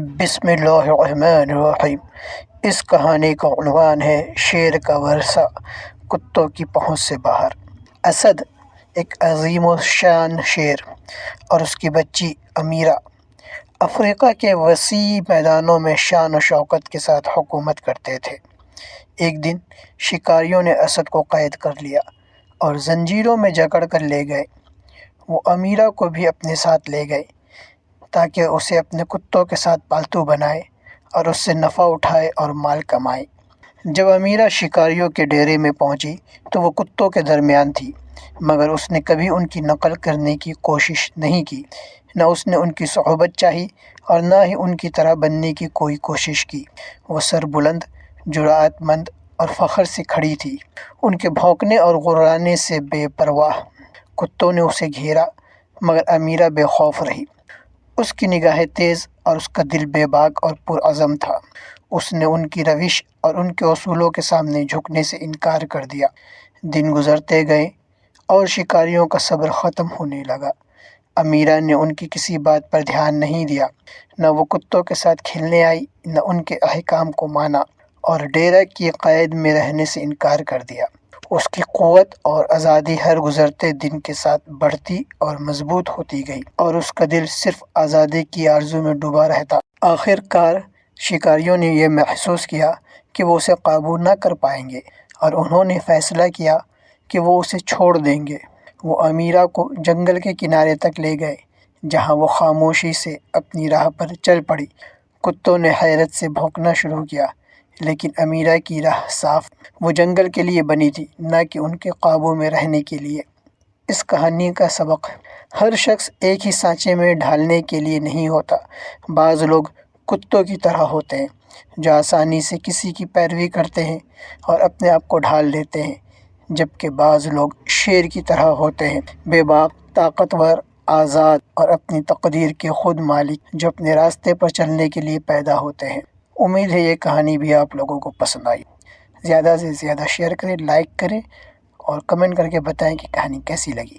بسم اللہ الرحمن الرحیم۔ اس کہانی کا عنوان ہے شیر کا ورثہ، کتوں کی پہنچ سے باہر۔ اسد ایک عظیم و شان شیر، اور اس کی بچی امیرہ۔ افریقہ کے وسیع میدانوں میں شان و شوکت کے ساتھ حکومت کرتے تھے۔ ایک دن شکاریوں نے اسد کو قید کر لیا اور زنجیروں میں جکڑ کر لے گئے۔ وہ امیرہ کو بھی اپنے ساتھ لے گئے۔ تاکہ اسے اپنے کتوں کے ساتھ پالتو بنائے اور اس سے نفع اٹھائے اور مال کمائے۔ جب امیرہ شکاریوں کے ڈیرے میں پہنچی تو وہ کتوں کے درمیان تھی، مگر اس نے کبھی ان کی نقل کرنے کی کوشش نہیں کی۔ نہ اس نے ان کی صحبت چاہی اور نہ ہی ان کی طرح بننے کی کوئی کوشش کی۔ وہ سر بلند، جرأت مند اور فخر سے کھڑی تھی۔ ان کے بھونکنے اور غرانے سے بے پرواہ۔ کتوں نے اسے گھیرا، مگر امیرہ بے خوف رہی۔ اس کی نگاہیں تیز اور اس کا دل بے باک اور پرعزم تھا۔ اس نے ان کی روش اور ان کے اصولوں کے سامنے جھکنے سے انکار کر دیا۔ دن گزرتے گئے اور شکاریوں کا صبر ختم ہونے لگا۔ امیرہ نے ان کی کسی بات پر دھیان نہیں دیا۔ نہ وہ کتوں کے ساتھ کھیلنے آئی، نہ ان کے احکام کو مانا اور ڈیرہ کی قید میں رہنے سے انکار کر دیا۔ اس کی قوت اور آزادی ہر گزرتے دن کے ساتھ بڑھتی اور مضبوط ہوتی گئی اور اس کا دل صرف آزادی کی آرزو میں ڈوبا رہتا۔ آخر کار شکاریوں نے یہ محسوس کیا کہ وہ اسے قابو نہ کر پائیں گے اور انہوں نے فیصلہ کیا کہ وہ اسے چھوڑ دیں گے۔ وہ امیرہ کو جنگل کے کنارے تک لے گئے، جہاں وہ خاموشی سے اپنی راہ پر چل پڑی۔ کتوں نے حیرت سے بھونکنا شروع کیا۔ لیکن امیرہ کی راہ صاف وہ جنگل کے لیے بنی تھی، نہ کہ ان کے قابو میں رہنے کے لیے۔ اس کہانی کا سبق ہر شخص ایک ہی سانچے میں ڈھالنے کے لیے نہیں ہوتا۔ بعض لوگ کتوں کی طرح ہوتے ہیں، جو آسانی سے کسی کی پیروی کرتے ہیں اور اپنے آپ کو ڈھال لیتے ہیں، جبکہ بعض لوگ شیر کی طرح ہوتے ہیں۔ بے باک، طاقتور، آزاد اور اپنی تقدیر کے خود مالک جو اپنے راستے پر چلنے کے لیے پیدا ہوتے ہیں۔ امید ہے یہ کہانی بھی آپ لوگوں کو پسند آئی۔ زیادہ سے زیادہ شیئر کریں لائک کریں اور کمنٹ کر کے بتائیں کہ کہانی کیسی لگی۔